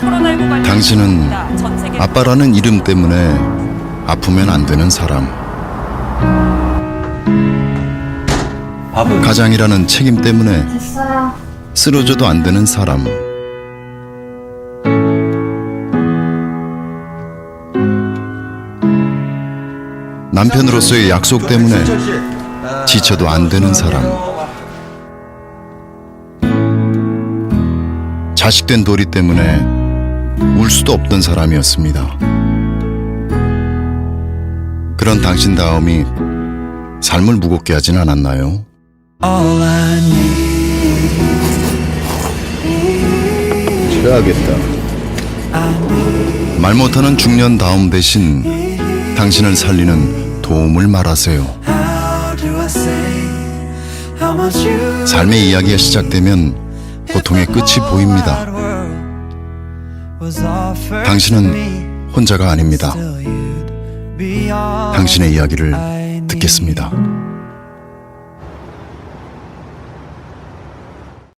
코로나19 관련 당신은 아빠라는 이름 때문에 아프면 안 되는 사람. 가장이라는 책임 때문에. 쓰러져도 안 되는 사람. 남편으로서의 약속 때문에 지쳐도 안 되는 사람. 자식된 도리 때문에 울 수도 없던 사람이었습니다. 그런 당신 다음이 삶을 무겁게 하진 않았나요? 쉬어야겠다. 말 못하는 중년 다음 대신 당신을 살리는 도움을 말하세요. 삶의 이야기가 시작되면 고통의 끝이 보입니다. 당신은 혼자가 아닙니다. 당신의 이야기를. 듣겠습니다.